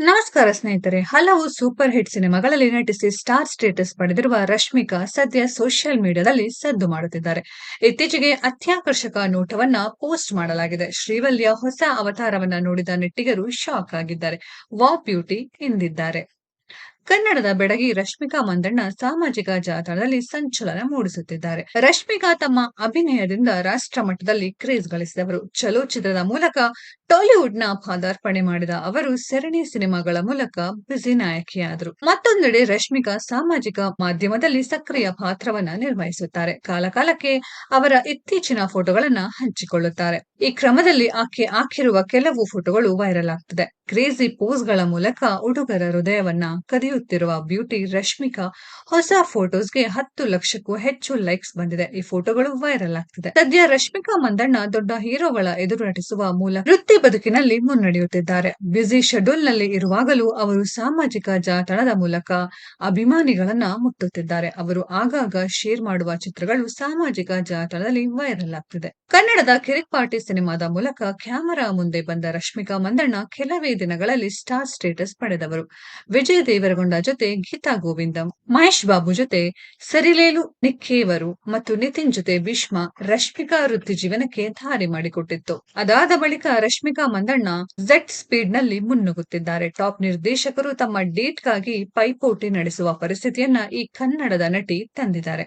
ನಮಸ್ಕಾರ ಸ್ನೇಹಿತರೆ, ಹಲವು ಸೂಪರ್ ಹಿಟ್ ಸಿನಿಮಾಗಳಲ್ಲಿ ನಟಿಸಿ ಸ್ಟಾರ್ ಸ್ಟೇಟಸ್ ಪಡೆದಿರುವ ರಶ್ಮಿಕಾ ಸದ್ಯ ಸೋಷಿಯಲ್ ಮೀಡಿಯಾದಲ್ಲಿ ಸದ್ದು ಮಾಡುತ್ತಿದ್ದಾರೆ. ಇತ್ತೀಚೆಗೆ ಅತ್ಯಾಕರ್ಷಕ ನೋಟವನ್ನ ಪೋಸ್ಟ್ ಮಾಡಲಾಗಿದೆ. ಶ್ರೀವಲ್ಯ ಹೊಸ ಅವತಾರವನ್ನ ನೋಡಿದ ನೆಟ್ಟಿಗರು ಶಾಕ್ ಆಗಿದ್ದಾರೆ. ವಾ ಬ್ಯೂಟಿ ಎಂದಿದ್ದಾರೆ. ಕನ್ನಡದ ಬೆಡಗಿ ರಶ್ಮಿಕಾ ಮಂದಣ್ಣ ಸಾಮಾಜಿಕ ಜಾಲತಾಣದಲ್ಲಿ ಸಂಚಲನ ಮೂಡಿಸುತ್ತಿದ್ದಾರೆ. ರಶ್ಮಿಕಾ ತಮ್ಮ ಅಭಿನಯದಿಂದ ರಾಷ್ಟ್ರ ಮಟ್ಟದಲ್ಲಿ ಕ್ರೇಜ್ ಗಳಿಸಿದವರು. ಚಲೋಚಿತ್ರದ ಮೂಲಕ ಟಾಲಿವುಡ್ನ ಪಾದಾರ್ಪಣೆ ಮಾಡಿದ ಅವರು ಸರಣಿ ಸಿನಿಮಾಗಳ ಮೂಲಕ ಬ್ಯುಸಿ ನಾಯಕಿಯಾದರು. ಮತ್ತೊಂದೆಡೆ ರಶ್ಮಿಕಾ ಸಾಮಾಜಿಕ ಮಾಧ್ಯಮದಲ್ಲಿ ಸಕ್ರಿಯ ಪಾತ್ರವನ್ನ ನಿರ್ವಹಿಸುತ್ತಾರೆ. ಕಾಲಕಾಲಕ್ಕೆ ಅವರ ಇತ್ತೀಚಿನ ಫೋಟೋಗಳನ್ನ ಹಂಚಿಕೊಳ್ಳುತ್ತಾರೆ. ಈ ಕ್ರಮದಲ್ಲಿ ಆಕೆ ಹಾಕಿರುವ ಕೆಲವು ಫೋಟೋಗಳು ವೈರಲ್ ಆಗ್ತಿದೆ. ಕ್ರೇಜಿ ಪೋಸ್ಗಳ ಮೂಲಕ ಹುಡುಗರ ಹೃದಯವನ್ನ ಕದಿಯುತ್ತಿರುವ ಬ್ಯೂಟಿ ರಶ್ಮಿಕಾ ಹೊಸ ಫೋಟೋಸ್ಗೆ ಹತ್ತು ಲಕ್ಷಕ್ಕೂ ಹೆಚ್ಚು ಲೈಕ್ಸ್ ಬಂದಿದೆ. ಈ ಫೋಟೋಗಳು ವೈರಲ್ ಆಗ್ತಿದೆ. ಸದ್ಯ ರಶ್ಮಿಕಾ ಮಂದಣ್ಣ ದೊಡ್ಡ ಹೀರೋಗಳ ಎದುರು ನಟಿಸುವ ಮೂಲಕ ವೃತ್ತಿ ಬದುಕಿನಲ್ಲಿ ಮುನ್ನಡೆಯುತ್ತಿದ್ದಾರೆ. ಬ್ಯುಸಿ ಶೆಡ್ಯೂಲ್ನಲ್ಲಿ ಇರುವಾಗಲೂ ಅವರು ಸಾಮಾಜಿಕ ಜಾಲತಾಣದ ಮೂಲಕ ಅಭಿಮಾನಿಗಳನ್ನ ಮುಟ್ಟುತ್ತಿದ್ದಾರೆ. ಅವರು ಆಗಾಗ ಶೇರ್ ಮಾಡುವ ಚಿತ್ರಗಳು ಸಾಮಾಜಿಕ ಜಾಲತಾಣದಲ್ಲಿ ವೈರಲ್ ಆಗ್ತಿದೆ. ಕನ್ನಡದ ಕಿರಿಕ್ ಪಾರ್ಟಿ ಸಿನಿಮಾದ ಮೂಲಕ ಕ್ಯಾಮೆರಾ ಮುಂದೆ ಬಂದ ರಶ್ಮಿಕಾ ಮಂದಣ್ಣ ಕೆಲವೇ ದಿನಗಳಲ್ಲಿ ಸ್ಟಾರ್ ಸ್ಟೇಟಸ್ ಪಡೆದವರು. ವಿಜಯ್ ದೇವರಗೊಂಡ ಜೊತೆ ಗೀತಾ ಗೋವಿಂದಂ, ಮಹೇಶ್ ಬಾಬು ಜೊತೆ ಸರಿಲೇಲು ನಿಕ್ಕೇವರು ಮತ್ತು ನಿತಿನ್ ಜೊತೆ ಭೀಷ್ಮ ರಶ್ಮಿಕಾ ವೃತ್ತಿ ಜೀವನಕ್ಕೆ ದಾರಿ ಮಾಡಿಕೊಟ್ಟಿತ್ತು. ಅದಾದ ಬಳಿಕ ರಶ್ಮಿಕಾ ಮಂದಣ್ಣ ಜೆಟ್ ಸ್ಪೀಡ್ನಲ್ಲಿ ಮುನ್ನುಗ್ಗುತ್ತಿದ್ದಾರೆ. ಟಾಪ್ ನಿರ್ದೇಶಕರು ತಮ್ಮ ಡೇಟ್ಗಾಗಿ ಪೈಪೋಟಿ ನಡೆಸುವ ಪರಿಸ್ಥಿತಿಯನ್ನ ಈ ಕನ್ನಡದ ನಟಿ ತಂದಿದ್ದಾರೆ.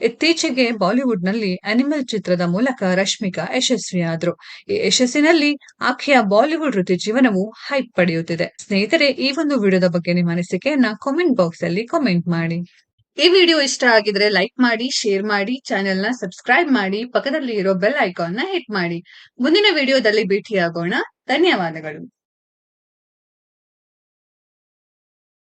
ಇತ್ತೀಚೆಗೆ ಬಾಲಿವುಡ್ನಲ್ಲಿ ಅನಿಮಲ್ ಚಿತ್ರದ ಮೂಲಕ ರಶ್ಮಿಕಾ ಯಶಸ್ವಿಯಾದ್ರು. ಈ ಯಶಸ್ಸಿನಲ್ಲಿ ಆಕೆಯ ಬಾಲಿವುಡ್ ವೃತ್ತಿ ಜೀವನವು ಹೈಪ್ ಪಡೆಯುತ್ತಿದೆ. ಸ್ನೇಹಿತರೆ, ಈ ಒಂದು ವಿಡಿಯೋದ ಬಗ್ಗೆ ನಿಮ್ಮ ಅನಿಸಿಕೆಯನ್ನ ಕಾಮೆಂಟ್ ಬಾಕ್ಸ್ ಅಲ್ಲಿ ಕಾಮೆಂಟ್ ಮಾಡಿ. ಈ ವಿಡಿಯೋ ಇಷ್ಟ ಆಗಿದ್ರೆ ಲೈಕ್ ಮಾಡಿ ಶೇರ್ ಮಾಡಿ ಚಾನೆಲ್ನ ಸಬ್ಸ್ಕ್ರೈಬ್ ಮಾಡಿ ಪಕ್ಕದಲ್ಲಿ ಇರೋ ಬೆಲ್ ಐಕಾನ್ನ ಹಿಟ್ ಮಾಡಿ. ಮುಂದಿನ ವಿಡಿಯೋದಲ್ಲಿ ಭೇಟಿಯಾಗೋಣ. ಧನ್ಯವಾದಗಳು.